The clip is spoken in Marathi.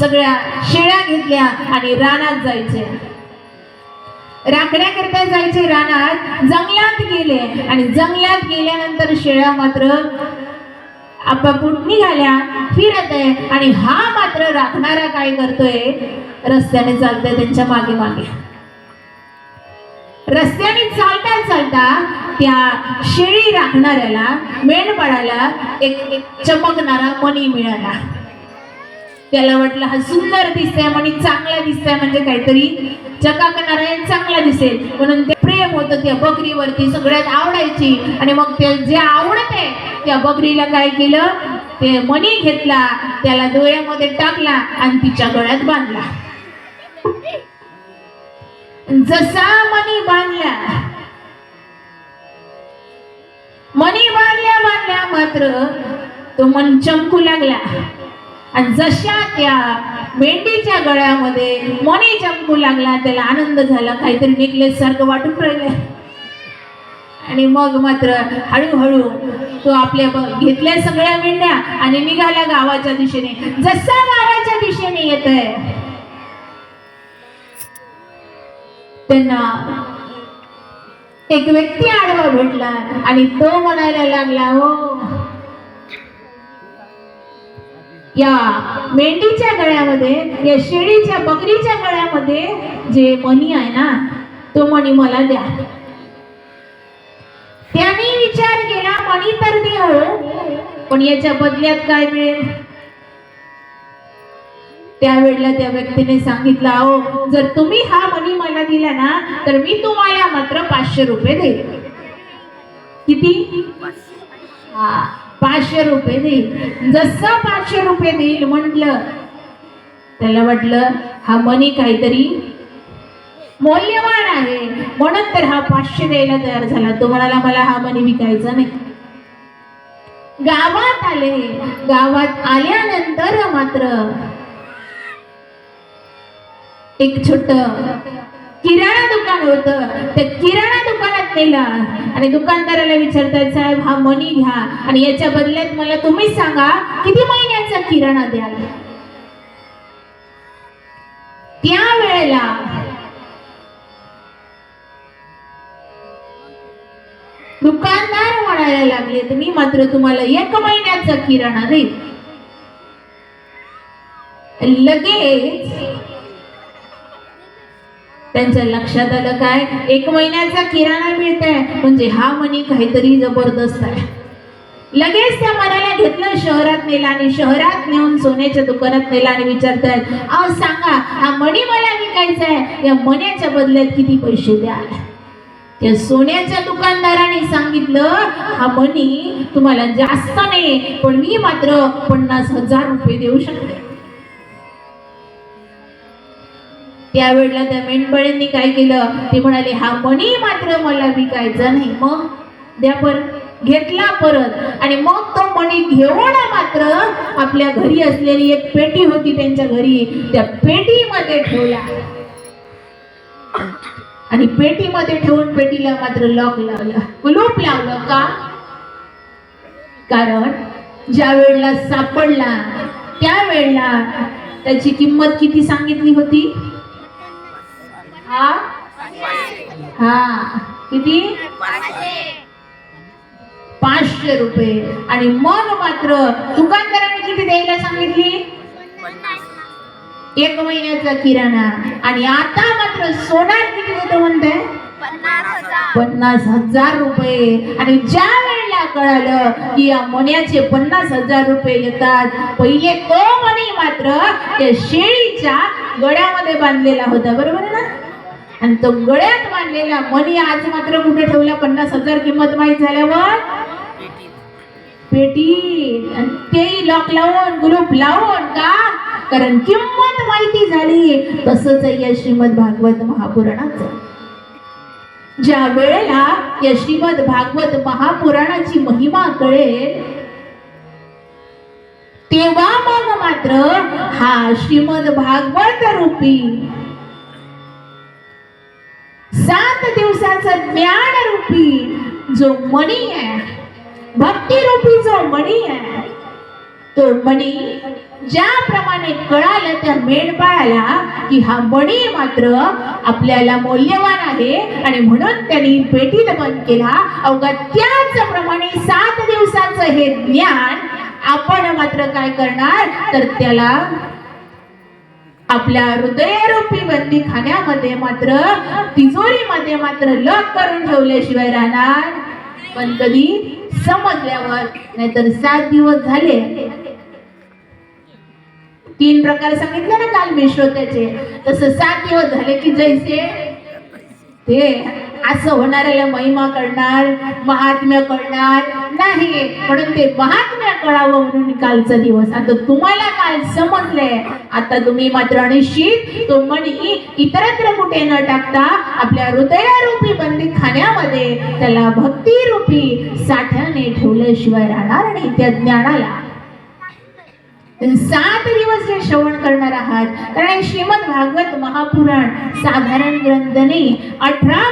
सगळ्या शेळ्या घेतल्या आणि रानात जायचे. राखण्याकरता जायचे रानात जंगलात गेले आणि जंगलात गेल्यानंतर शेळ्या मात्र आपापूट निघाल्या फिरत आहे आणि हा मात्र राखणारा काय करतोय? रस्त्याने चालतोय त्यांच्या मागे मागे. रस्त्याने चालता चालता त्या शेळी राखणाऱ्याला मेंढपाळाला एक एक चमकणारा मणी मिळाला. त्याला वाटलं हा सुंदर दिसतंय मणी चांगला दिसतंय म्हणजे काहीतरी चकाकणारा आहे, चांगला दिसेल. म्हणून ते प्रेम होतं त्या बकरीवरती सगळ्यात आवडायची. आणि मग ते जे आवडते त्या बकरीला काय केलं ते मणी घेतला त्याला डोळ्यामध्ये टाकला आणि तिच्या गळ्यात बांधला. जसा मणी बांधला मणी बांधल्या बांधल्या मात्र तो मन चमकू लागला. आणि जशा त्या मेंढीच्या गळ्यामध्ये मणी चमकू लागला त्याला आनंद झाला काहीतरी नेकलेस सारखं वाटून राहिले. आणि मग मात्र हळूहळू तो आपल्या ब- घेतल्या सगळ्या मेंढ्या आणि निघाला गावाच्या दिशेने. जसा गावाच्या दिशेने येत आहे त्यांना एक व्यक्ती आडवा भेटला आणि तो म्हणायला लागला हो या मेंढीच्या गळ्यामध्ये या शेळीच्या बकरीच्या गळ्यामध्ये जे मणी आहे ना तो मणी मला द्या. त्याने विचार केला मणी तर देऊ पण याच्या बदल्यात काय मिळेल? त्यावेळेला त्या व्यक्तीने सांगितलं अहो जर तुम्ही हा मणी मला दिला ना तर मी तुम्हाला मात्र पाचशे रुपये देईल किती? हा. पाचशे रुपये देईल. जसं पाचशे रुपये देईल म्हटलं त्याला वाटलं हा मनी काहीतरी मौल्यवान आहे. म्हणून तर हा पाचशे द्यायला तयार झाला. तो म्हणाला मला हा मनी विकायचा नाही. गावात आले. गावात आल्यानंतर मात्र एक छोट किराणा दुकान होत. त्या किराणा दुकानात नेला. आणि दुकानदाराला विचारतात साहेब हा मनी घ्या. आणि याच्या बदल्यात मला तुम्ही सांगा किती महिन्याचा किराणा द्याल? त्या वेळेला दुकानदार म्हणायला लागले तर मी मात्र तुम्हाला एक महिन्याचा किराणा देईल लगेच त्यांच्या लक्षात आलं काय? एक महिन्याचा किराणा मिळतंय. म्हणजे हा मनी काहीतरी जबरदस्त आहे. लगेच त्या मनाला घेतलं शहरात नेला आणि शहरात नेऊन सोन्याच्या दुकानात नेला आणि विचारतायत अहो सांगा हा मणी मला विकायचा आहे. या मण्याच्या बदल्यात किती पैसे द्याल? त्या सोन्याच्या दुकानदाराने सांगितलं हा मणी तुम्हाला जास्त नाही पण मी मात्र पन्नास हजार रुपये देऊ शकते. त्यावेळेला त्या मेंढपाळींनी काय केलं? ते म्हणाले हा मणी मात्र मला विकायचा नाही. मग द्या पर घेतला परत. आणि मग तो मणी घेऊन मात्र आपल्या घरी असलेली एक पेटी होती त्यांच्या घरी त्या पेटीमध्ये ठेवला. आणि पेटीमध्ये ठेवून पेटीला मात्र लॉक लावलं. कुलूप लावलं का? कारण ज्या वेळेला सापडला त्यावेळेला त्याची किंमत किती सांगितली होती? हा? हा. किती? पाचशे रुपये. आणि मग मात्र दुकानदाराने किती द्यायला सांगितली? एक महिन्याचा किराणा. आणि आता मात्र सोनार किती होतं म्हणते पन्नास हजार रुपये. आणि ज्या वेळेला कळालं की या मण्याचे पन्नास हजार रुपये येतात पहिले तो मणी मात्र त्या शेळीच्या गळ्यामध्ये बांधलेला होता. बरोबर आणि तो गळ्यात मांडलेला मनी आज मात्र कुठे ठेवला? पन्नास हजार किंमत माहीत झाल्यावर? पेटी आणि तेही लॉक लावून ग्रुप लावून का? कारण किंमत माहिती झाली. तसंच या श्रीमद भागवत महापुराणाचं. ज्या वेळेला या श्रीमद भागवत महापुराणाची महिमा कळेल तेव्हा मग मात्र हा श्रीमद भागवत रूपी सात दिवसाचं ज्ञान रूपी जो मणी आहे भक्ती रूपी जो मणी आहे तो मणी ज्याप्रमाणे कळालं त्या मेंढपाळाला की हा मणी मात्र आपल्याला मौल्यवान आहे. आणि म्हणून त्यांनी पेटीत बंद केला. अवघा त्याचप्रमाणे सात दिवसाचं हे ज्ञान आपण मात्र काय करणार? तर त्याला आपल्या हृदयरूपी बंदी खाण्यामध्ये मात्र तिजोरीमध्ये मात्र लग करून ठेवल्याशिवाय राहणार. पण कधी समजल्यावर नाहीतर सात दिवस झाले. तीन प्रकार सांगितले ना काल मी श्रोत्याचे तसं सात दिवस झाले की जैसे हे असं होणाऱ्याला महिमा कळणार महात्म्य कळणार नाही. म्हणून ते महात्म्य कळावं म्हणून कालचा दिवस. आता तुम्हाला काल समजलंय. आता तुम्ही मात्र निश्चित तो मणी इतरत्र कुठे न टाकता आपल्या हृदयारूपी बंदी खाण्यामध्ये त्याला भक्तिरूपी साठ्याने ठेवल्याशिवाय राहणार आणि त्या ज्ञानाला. सात दिवस हे श्रवण करणार आहात कारण श्रीमद भागवत महापुराण साधारण ग्रंथने अठरा